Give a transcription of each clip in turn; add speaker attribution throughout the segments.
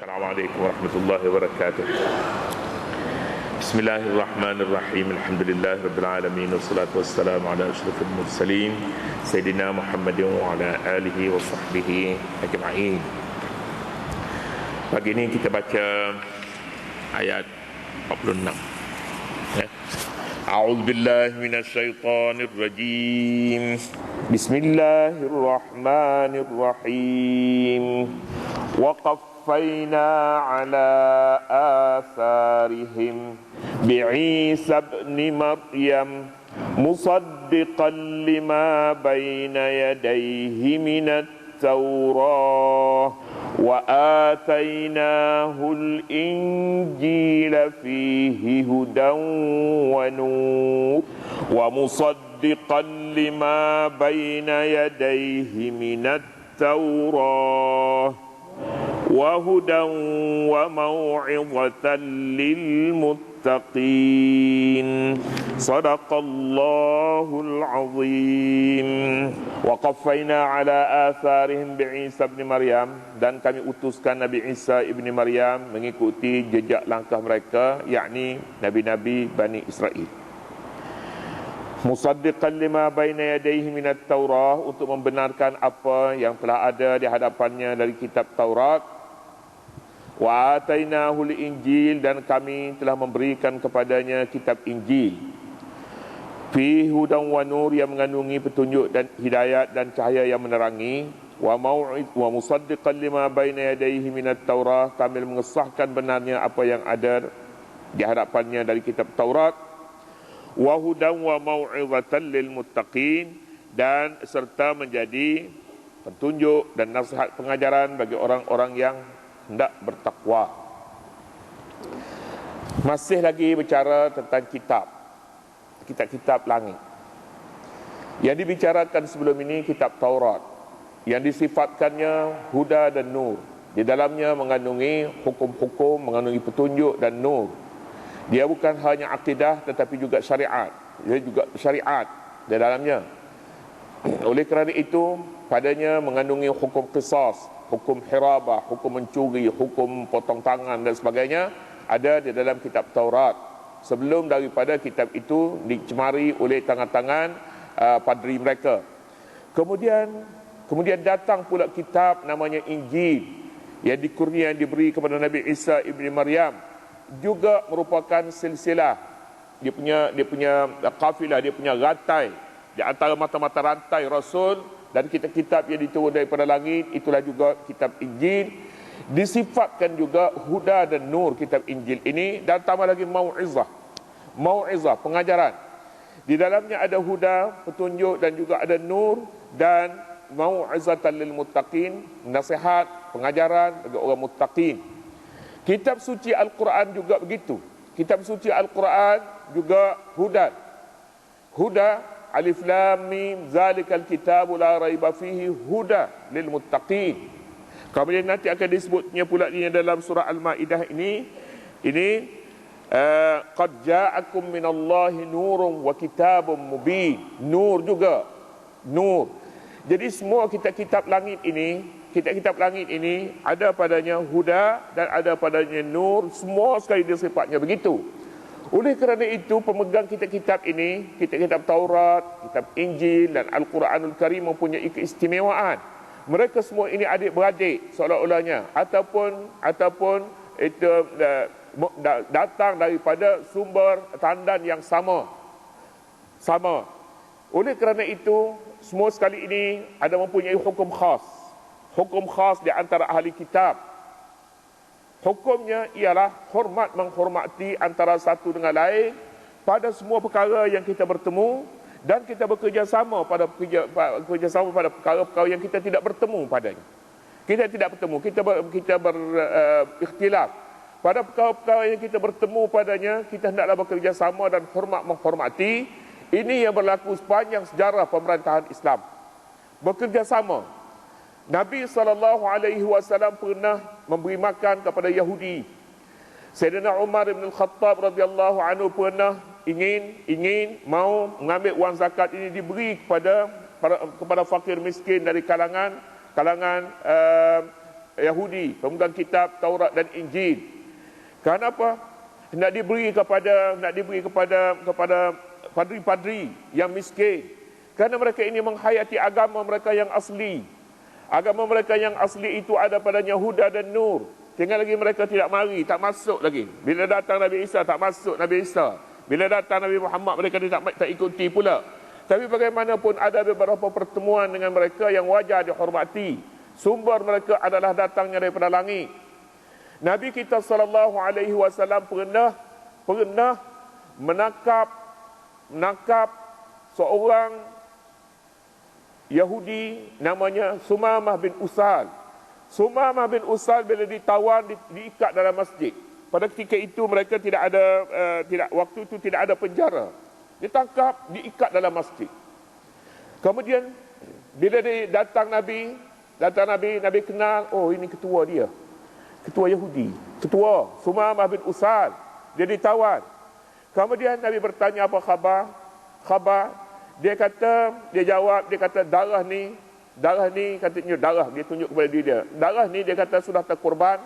Speaker 1: السلام عليكم ورحمة الله وبركاته بسم الله الرحمن الرحيم الحمد لله رب العالمين والصلاة والسلام على أشرف المرسلين سيدنا محمد وعلى آله وصحبه أجمعين Pagi ini kita baca ayat 46 ya. أعوذ بالله من الشيطان الرجيم بسم الله الرحمن الرحيم وقفينا على آثارهم. بعيسى ابن مريم مصدقا لما بين يديه من التوراة وآتيناه الإنجيل فيه هدى ونور ومصدقا لما بين يديه من التوراة. وهدى وموعظه للمتقين صدق الله العظيم وقفينا على آثارهم بعيسى بن مريم dan kami utuskan Nabi Isa ibn Maryam mengikuti jejak langkah mereka yakni nabi-nabi Bani Israel musaddiqan lima baina yadayhi minat Taurah untuk membenarkan apa yang telah ada di hadapannya dari kitab Taurat wa atainahu injil dan kami telah memberikan kepadanya kitab Injil. Fi hudan wa nur yang mengandungi petunjuk dan hidayat dan cahaya yang menerangi. Wa mau'id wa musaddiqan lima baina yadayhi minat taurah kami mengesahkan benarnya apa yang ada di hadapannya dari kitab Taurat. Wa hudan wa mau'izatan lil muttaqin. Dan serta menjadi petunjuk dan nasihat pengajaran bagi orang-orang yang hendak bertakwa masih lagi bicara tentang kitab kitab-kitab langit. Yang dibicarakan sebelum ini kitab Taurat. Yang disifatkannya huda dan nur. Di dalamnya mengandungi hukum-hukum, mengandungi petunjuk dan nur. Dia bukan hanya akidah tetapi juga syariat. Dia juga syariat di dalamnya. Oleh kerana itu, padanya mengandungi hukum qisas, hukum hirabah, hukum mencuri, hukum potong tangan dan sebagainya ada di dalam kitab Taurat. Sebelum daripada kitab itu dicemari oleh tangan-tangan uh, padri mereka. Kemudian kemudian datang pula kitab namanya Injil yang dikurnia yang diberi kepada Nabi Isa ibni Maryam. Juga merupakan silsilah. Dia punya dia punya kafilah dia punya rantai. Di antara mata-mata rantai Rasul dan kitab-kitab yang diturun daripada langit itulah juga kitab Injil. Disifatkan juga huda dan nur kitab Injil ini. Dan tambah lagi mau'izah. Mau'izah pengajaran. Di dalamnya ada huda petunjuk dan juga ada nur dan mau'izatan lil muttaqin nasihat pengajaran bagi orang muttaqin. Kitab suci al-Quran juga begitu. Kitab suci al-Quran juga huda huda alif lam mim zalikal kitabu la raiba fihi huda lil muttaqin Kemudian nanti akan disebutnya pula di dalam surah Al-Maidah ini ini qad ja'akum minallahi nurun wa kitabun mubin. Nur juga. Nur. Jadi semua kitab-kitab langit ini, kitab-kitab langit ini ada padanya huda dan ada padanya nur, semua sekali dia sifatnya begitu. Oleh kerana itu pemegang kitab-kitab ini, kitab-kitab Taurat, kitab Injil dan Al-Quranul Karim mempunyai keistimewaan. Mereka semua ini adik-beradik seolah-olahnya. Ataupun ataupun itu uh, datang daripada sumber tandan yang sama. Sama. Oleh kerana itu semua sekali ini ada mempunyai hukum khas. Hukum khas di antara ahli kitab hukumnya ialah hormat menghormati antara satu dengan lain pada semua perkara yang kita bertemu dan kita bekerjasama pada bekerjasama pada perkara-perkara yang kita tidak bertemu padanya. Kita tidak bertemu, kita ber, kita berikhtilaf. Uh, pada perkara-perkara yang kita bertemu padanya, kita hendaklah bekerjasama dan hormat menghormati. Ini yang berlaku sepanjang sejarah pemerintahan Islam. Bekerjasama. Nabi SAW pernah memberi makan kepada Yahudi. Sayyidina Umar bin Al-Khattab radhiyallahu anhu pernah ingin ingin mau mengambil wang zakat ini diberi kepada para, kepada fakir miskin dari kalangan kalangan uh, Yahudi, pemegang kitab Taurat dan Injil. Kenapa? Nak diberi kepada nak diberi kepada kepada padri-padri yang miskin. Kerana mereka ini menghayati agama mereka yang asli. Agama mereka yang asli itu ada padanya huda dan nur. Tinggal lagi mereka tidak mari, tak masuk lagi. Bila datang Nabi Isa, tak masuk Nabi Isa. Bila datang Nabi Muhammad, mereka tidak tak ikuti pula. Tapi bagaimanapun ada beberapa pertemuan dengan mereka yang wajar dihormati. Sumber mereka adalah datangnya daripada langit. Nabi kita sallallahu alaihi wasallam pernah pernah menangkap menangkap seorang Yahudi namanya Sumamah bin Usal. Sumamah bin Usal bila ditawan di, diikat dalam masjid. Pada ketika itu mereka tidak ada uh, tidak waktu itu tidak ada penjara. Ditangkap, diikat dalam masjid. Kemudian bila dia datang Nabi, datang Nabi, Nabi kenal, oh ini ketua dia. Ketua Yahudi. Ketua Sumamah bin Usal. Dia ditawan. Kemudian Nabi bertanya apa khabar? Khabar. Dia kata, dia jawab, dia kata darah ni Darah ni katanya darah dia tunjuk kepada diri dia. Darah ni dia kata sudah terkorban.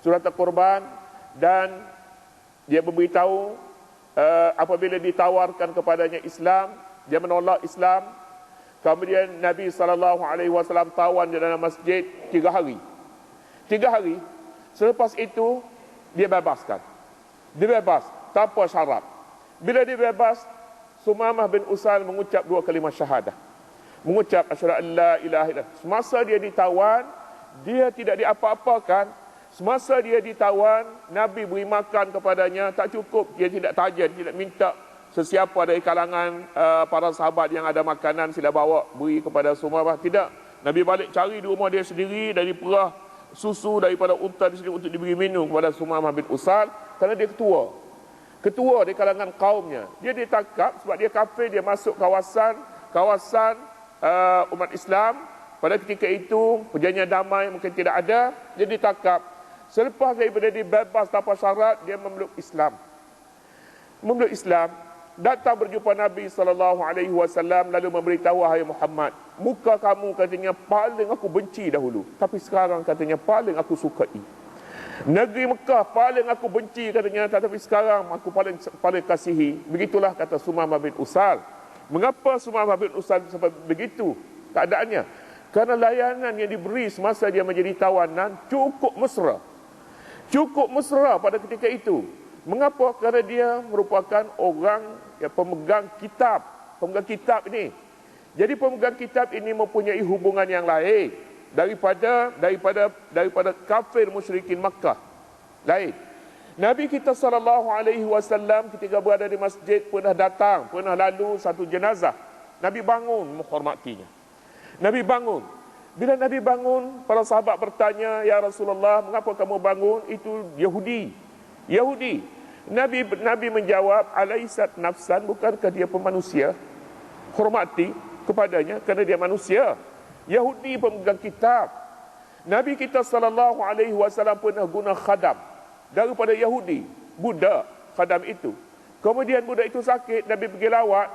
Speaker 1: Sudah terkorban dan dia memberitahu uh, apabila ditawarkan kepadanya Islam, dia menolak Islam. Kemudian Nabi wasallam tawan dia dalam masjid tiga hari. Tiga hari. Selepas itu dia bebaskan. Dia bebas tanpa syarat. Bila dia bebas, Sumamah bin Usal mengucap dua kalimah syahadah mengucap asyhadu an la ilaha illallah. Semasa dia ditawan, dia tidak diapa-apakan. Semasa dia ditawan, Nabi beri makan kepadanya, tak cukup. Dia tidak tajan, tidak minta sesiapa dari kalangan uh, para sahabat yang ada makanan sila bawa beri kepada semua. Tidak. Nabi balik cari di rumah dia sendiri dari perah susu daripada unta di sini untuk diberi minum kepada Sumamah bin Usal kerana dia ketua. Ketua di kalangan kaumnya. Dia ditangkap sebab dia kafir, dia masuk kawasan kawasan uh, umat Islam. Pada ketika itu perjanjian damai mungkin tidak ada dia ditangkap. Selepas daripada dibebas tanpa syarat dia memeluk Islam. Memeluk Islam datang berjumpa Nabi sallallahu alaihi wasallam lalu memberitahu wahai Muhammad muka kamu katanya paling aku benci dahulu. Tapi sekarang katanya paling aku sukai Negeri Mekah paling aku benci katanya tetapi sekarang aku paling paling kasihi begitulah kata Sumamah bin Usal Mengapa Sumamah bin Usad sampai begitu keadaannya? Karena layanan yang diberi semasa dia menjadi tawanan cukup mesra. Cukup mesra pada ketika itu. Mengapa? Karena dia merupakan orang yang pemegang kitab. Pemegang kitab ini. Jadi pemegang kitab ini mempunyai hubungan yang lain daripada daripada daripada kafir musyrikin Makkah. Lain. Nabi kita sallallahu alaihi wasallam ketika berada di masjid pernah datang, pernah lalu satu jenazah. Nabi bangun menghormatinya. Nabi bangun. Bila Nabi bangun, para sahabat bertanya, "Ya Rasulullah, mengapa kamu bangun? Itu Yahudi." Yahudi. Nabi Nabi menjawab, "Alaisat nafsan, bukankah dia pemanusia?" Hormati kepadanya kerana dia manusia. Yahudi pemegang kitab. Nabi kita sallallahu alaihi wasallam pernah guna khadam daripada Yahudi, budak khadam itu. Kemudian budak itu sakit, Nabi pergi lawat.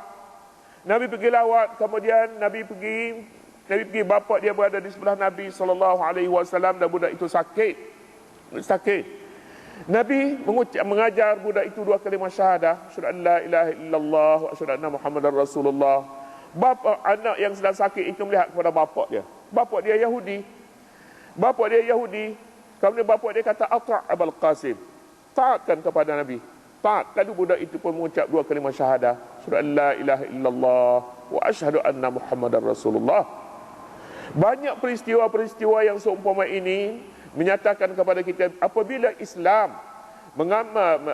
Speaker 1: Nabi pergi lawat, kemudian Nabi pergi Nabi pergi bapa dia berada di sebelah Nabi sallallahu alaihi wasallam dan budak itu sakit. Sakit. Nabi mengucap mengajar budak itu dua kalimah syahadah, syahadat la ilaha illallah wa syahadat muhammadar rasulullah. Bapa anak yang sedang sakit itu melihat kepada bapa dia. Bapa dia Yahudi. Bapa dia Yahudi, Kemudian bapa dia kata Ata' Abul Qasim. Taatkan kepada Nabi. Taat. Lalu budak itu pun mengucap dua kalimah syahadah. Surah La ilaha illallah wa ashadu anna Muhammadar Rasulullah. Banyak peristiwa-peristiwa yang seumpama ini menyatakan kepada kita apabila Islam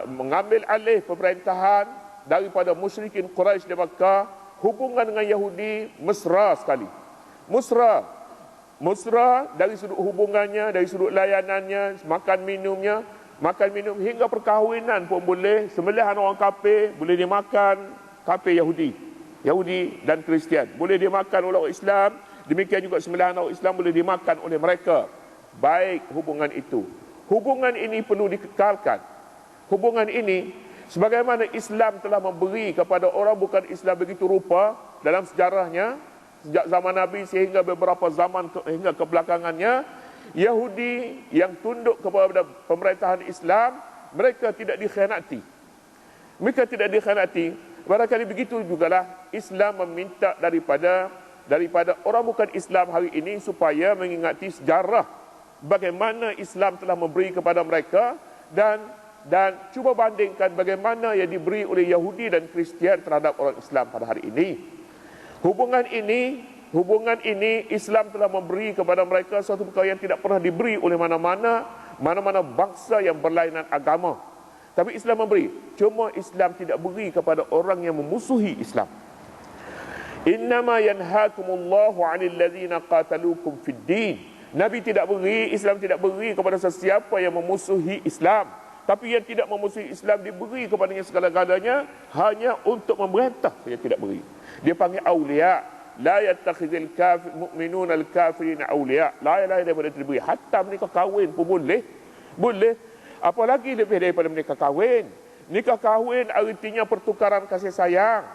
Speaker 1: mengambil alih pemerintahan daripada musyrikin Quraisy di Makkah, hubungan dengan Yahudi mesra sekali. Mesra mesra dari sudut hubungannya, dari sudut layanannya, makan minumnya, makan minum hingga perkahwinan pun boleh. Sembelihan orang kafir boleh dimakan kafir Yahudi. Yahudi dan Kristian. Boleh dimakan oleh orang Islam. Demikian juga sembelihan orang Islam boleh dimakan oleh mereka. Baik hubungan itu. Hubungan ini perlu dikekalkan. Hubungan ini sebagaimana Islam telah memberi kepada orang bukan Islam begitu rupa dalam sejarahnya sejak zaman Nabi sehingga beberapa zaman ke, hingga kebelakangannya Yahudi yang tunduk kepada pemerintahan Islam, mereka tidak dikhianati. Mereka tidak dikhianati. Barangkali begitu jugalah Islam meminta daripada daripada orang bukan Islam hari ini supaya mengingati sejarah bagaimana Islam telah memberi kepada mereka dan dan cuba bandingkan bagaimana yang diberi oleh Yahudi dan Kristian terhadap orang Islam pada hari ini. Hubungan ini hubungan ini Islam telah memberi kepada mereka satu perkara yang tidak pernah diberi oleh mana-mana mana-mana bangsa yang berlainan agama. Tapi Islam memberi. Cuma Islam tidak beri kepada orang yang memusuhi Islam. Innama yanhakumullahu 'anil ladzina qataluukum fid din. Nabi tidak beri, Islam tidak beri kepada sesiapa yang memusuhi Islam. Tapi yang tidak memusuhi Islam diberi kepadanya segala-galanya hanya untuk memerintah saja tidak beri. Dia panggil awliya. La yattakhidhul kafir mu'minun al kafirin awliya. La ilaha daripada diberi. Hatta menikah kahwin pun boleh. Boleh. Apalagi lebih daripada menikah kahwin. Nikah kahwin artinya pertukaran kasih sayang.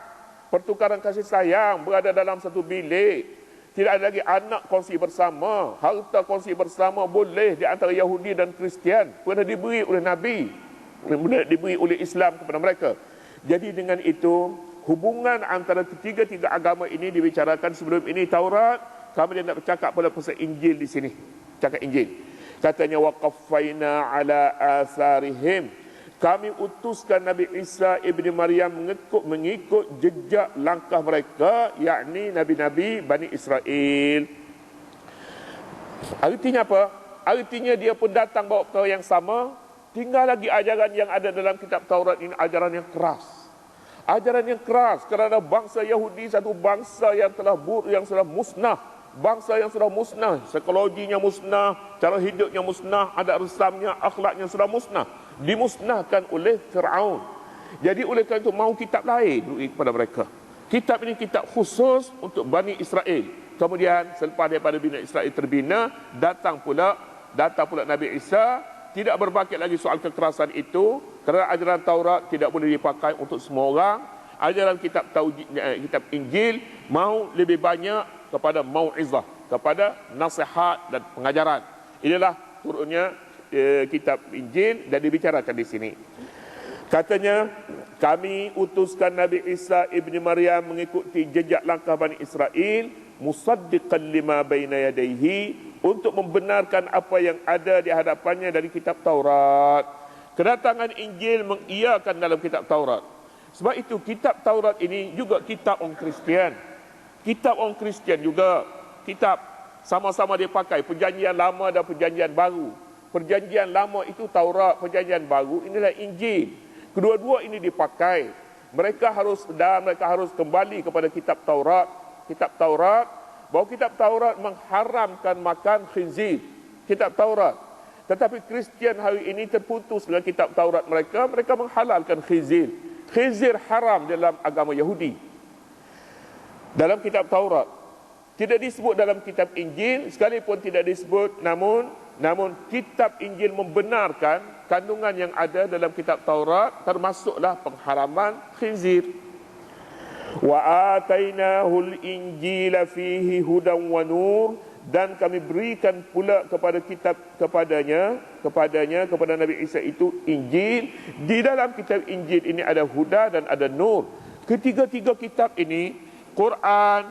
Speaker 1: Pertukaran kasih sayang berada dalam satu bilik tidak ada lagi anak kongsi bersama. Harta kongsi bersama boleh di antara Yahudi dan Kristian. Pernah diberi oleh Nabi. Diberi oleh Islam kepada mereka. Jadi dengan itu hubungan antara ketiga-tiga agama ini dibicarakan sebelum ini Taurat. Kami dia nak bercakap pada pasal Injil di sini. Cakap Injil. Katanya waqaffaina ala asarihim kami utuskan Nabi Isa ibni Maryam mengikut mengikut jejak langkah mereka yakni nabi-nabi Bani Israel. Artinya apa? Artinya dia pun datang bawa perkara yang sama. Tinggal lagi ajaran yang ada dalam kitab Taurat ini ajaran yang keras. Ajaran yang keras kerana bangsa Yahudi satu bangsa yang telah buruk yang sudah musnah bangsa yang sudah musnah psikologinya musnah cara hidupnya musnah ada resamnya akhlaknya sudah musnah. Dimusnahkan oleh Firaun. Jadi oleh kerana itu mau kitab lain kepada mereka. Kitab ini kitab khusus untuk Bani Israel. Kemudian selepas daripada Bani Israel terbina datang pula datang pula Nabi Isa. Tidak berbakit lagi soal kekerasan itu. Kerana ajaran Taurat tidak boleh dipakai untuk semua orang. Ajaran kitab Tauhid, eh, kitab Injil mau lebih banyak kepada mauizah, kepada nasihat dan pengajaran. Inilah turunnya eh, kitab Injil dan dibicarakan di sini. Katanya, kami utuskan Nabi Isa ibni Maryam mengikuti jejak langkah Bani Israel musaddiqan lima baina yadayhi untuk membenarkan apa yang ada di hadapannya dari kitab Taurat Kedatangan Injil mengiyakan dalam kitab Taurat. Sebab itu kitab Taurat ini juga kitab orang Kristian. Kitab orang Kristian juga kitab sama-sama dia pakai perjanjian lama dan perjanjian baru. Perjanjian lama itu Taurat, perjanjian baru inilah Injil. Kedua-dua ini dipakai. Mereka harus dan mereka harus kembali kepada kitab Taurat. Kitab Taurat bahawa kitab Taurat mengharamkan makan khinzir. Kitab Taurat tetapi Kristian hari ini terputus dengan kitab Taurat mereka, mereka menghalalkan khizir. Khizir haram dalam agama Yahudi. Dalam kitab Taurat. Tidak disebut dalam kitab Injil, sekalipun tidak disebut, namun namun kitab Injil membenarkan kandungan yang ada dalam kitab Taurat, termasuklah pengharaman khizir. Wa atainahul injila fihi hudan wa nur dan kami berikan pula kepada kitab kepadanya kepadanya kepada Nabi Isa itu Injil di dalam kitab Injil ini ada huda dan ada nur ketiga-tiga kitab ini Quran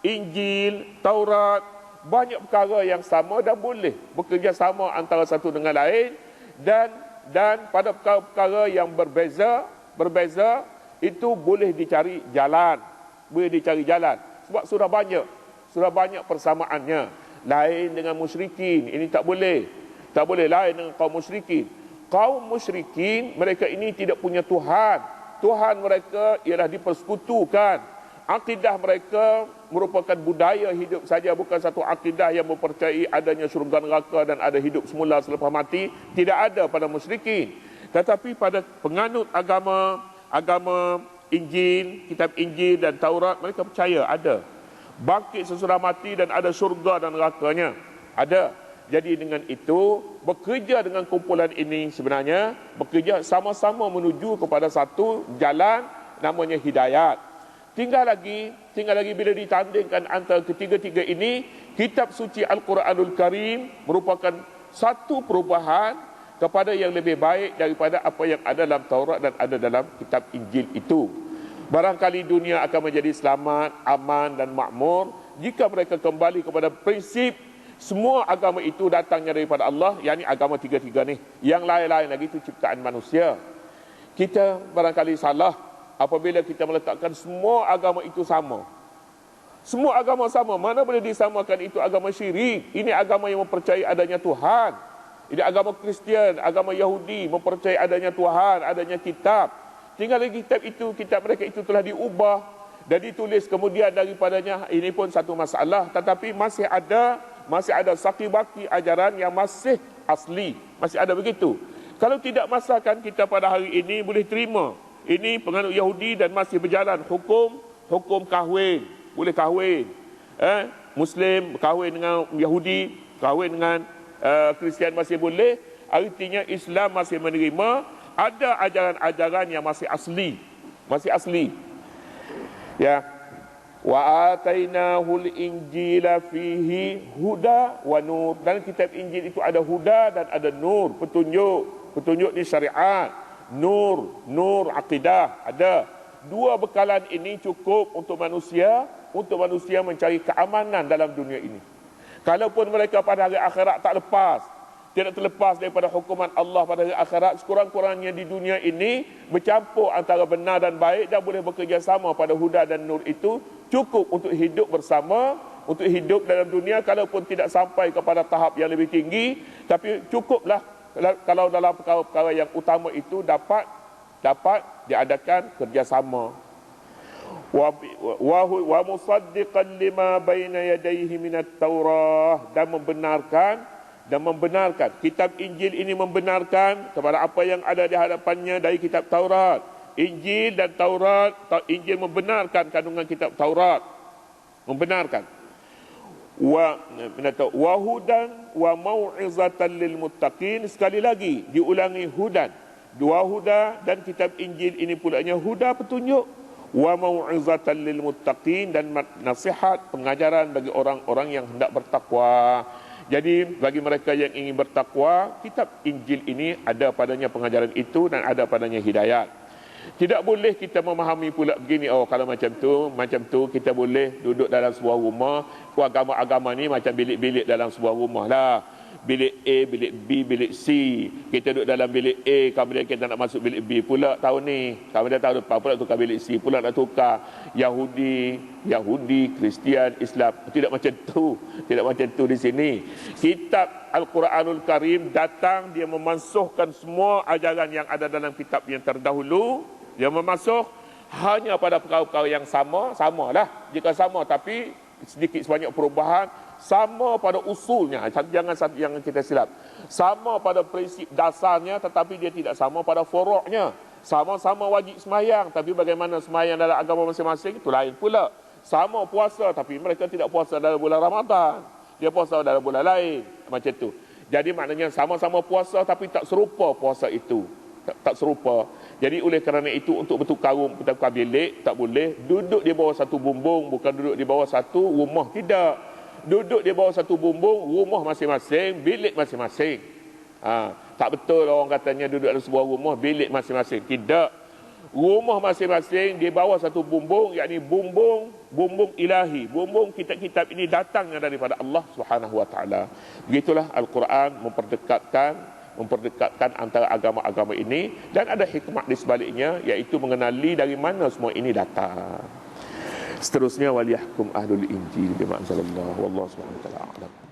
Speaker 1: Injil Taurat banyak perkara yang sama dan boleh bekerja sama antara satu dengan lain dan dan pada perkara-perkara yang berbeza berbeza itu boleh dicari jalan boleh dicari jalan sebab sudah banyak sudah banyak persamaannya. Lain dengan musyrikin. Ini tak boleh. Tak boleh lain dengan kaum musyrikin. Kaum musyrikin, mereka ini tidak punya Tuhan. Tuhan mereka ialah dipersekutukan. Akidah mereka merupakan budaya hidup saja. Bukan satu akidah yang mempercayai adanya syurga neraka dan ada hidup semula selepas mati. Tidak ada pada musyrikin. Tetapi pada penganut agama, agama Injil, kitab Injil dan Taurat, mereka percaya ada bangkit sesudah mati dan ada syurga dan nerakanya. Ada. Jadi dengan itu, bekerja dengan kumpulan ini sebenarnya, bekerja sama-sama menuju kepada satu jalan namanya hidayat. Tinggal lagi tinggal lagi bila ditandingkan antara ketiga-tiga ini kitab suci Al-Quranul Karim merupakan satu perubahan kepada yang lebih baik daripada apa yang ada dalam Taurat dan ada dalam kitab Injil itu. Barangkali dunia akan menjadi selamat, aman dan makmur jika mereka kembali kepada prinsip semua agama itu datangnya daripada Allah, yakni agama tiga-tiga ni. Yang lain-lain lagi itu ciptaan manusia. Kita barangkali salah apabila kita meletakkan semua agama itu sama. Semua agama sama. Mana boleh disamakan itu agama syirik. Ini agama yang mempercayai adanya Tuhan. Ini agama Kristian, agama Yahudi mempercayai adanya Tuhan, adanya kitab. Tinggal lagi kitab itu, kitab mereka itu telah diubah dan ditulis kemudian daripadanya ini pun satu masalah tetapi masih ada masih ada saki baki ajaran yang masih asli. Masih ada begitu. Kalau tidak masakan kita pada hari ini boleh terima. Ini penganut Yahudi dan masih berjalan hukum hukum kahwin. Boleh kahwin. Eh, Muslim kahwin dengan Yahudi, kahwin dengan uh, Kristian masih boleh. Artinya Islam masih menerima. Ada ajaran-ajaran yang masih asli. Masih asli. Ya, wa atainahul injila fihi huda wa nur dan kitab injil itu ada huda dan ada nur petunjuk petunjuk di syariat nur nur akidah ada. Dua bekalan ini cukup untuk manusia untuk manusia mencari keamanan dalam dunia ini. Kalaupun mereka pada hari akhirat tak lepas tidak terlepas daripada hukuman Allah pada hari akhirat sekurang-kurangnya di dunia ini bercampur antara benar dan baik dan boleh bekerjasama pada huda dan nur itu cukup untuk hidup bersama untuk hidup dalam dunia kalaupun tidak sampai kepada tahap yang lebih tinggi tapi cukuplah kalau dalam perkara-perkara yang utama itu dapat dapat diadakan kerjasama wa wa, musaddiqan lima baina yadayhi minat taurah dan membenarkan dan membenarkan kitab Injil ini membenarkan kepada apa yang ada di hadapannya dari kitab Taurat. Injil dan Taurat, Injil membenarkan kandungan kitab Taurat. Membenarkan. Wa wa hudan wa mau'izatan lil muttaqin sekali lagi diulangi hudan. Dua huda dan kitab Injil ini pulanya huda petunjuk wa mau'izatan lil muttaqin dan nasihat pengajaran bagi orang-orang yang hendak bertakwa. Jadi bagi mereka yang ingin bertakwa, kitab Injil ini ada padanya pengajaran itu dan ada padanya hidayat. Tidak boleh kita memahami pula begini, oh kalau macam tu, macam tu kita boleh duduk dalam sebuah rumah, agama-agama ni macam bilik-bilik dalam sebuah rumah lah bilik A, bilik B, bilik C. Kita duduk dalam bilik A, kemudian kita nak masuk bilik B pula tahun ni. Kemudian tahun depan pula tukar bilik C, pula nak tukar Yahudi, Yahudi, Kristian, Islam. Tidak macam tu. Tidak macam tu di sini. Kitab Al-Quranul Karim datang, dia memansuhkan semua ajaran yang ada dalam kitab yang terdahulu. Dia memansuh hanya pada perkara-perkara yang sama, samalah. Jika sama tapi sedikit sebanyak perubahan, sama pada usulnya. Jangan jangan kita silap. Sama pada prinsip dasarnya tetapi dia tidak sama pada foroknya. Sama-sama wajib semayang tapi bagaimana semayang dalam agama masing-masing itu lain pula. Sama puasa tapi mereka tidak puasa dalam bulan Ramadan. Dia puasa dalam bulan lain. Macam itu jadi maknanya sama-sama puasa tapi tak serupa puasa itu. Tak, tak serupa. Jadi oleh kerana itu untuk bertukar rumah bertukar bilik tak boleh duduk di bawah satu bumbung bukan duduk di bawah satu rumah tidak duduk di bawah satu bumbung, rumah masing-masing, bilik masing-masing. Ha, tak betul orang katanya duduk dalam sebuah rumah, bilik masing-masing. Tidak. Rumah masing-masing di bawah satu bumbung, yakni bumbung, bumbung ilahi. Bumbung kitab-kitab ini datangnya daripada Allah Subhanahu Wa Taala. Begitulah Al-Quran memperdekatkan memperdekatkan antara agama-agama ini dan ada hikmah di sebaliknya iaitu mengenali dari mana semua ini datang. Seterusnya waliyahkum ahlul injil bima anzalallah wallahu subhanahu wa ta'ala.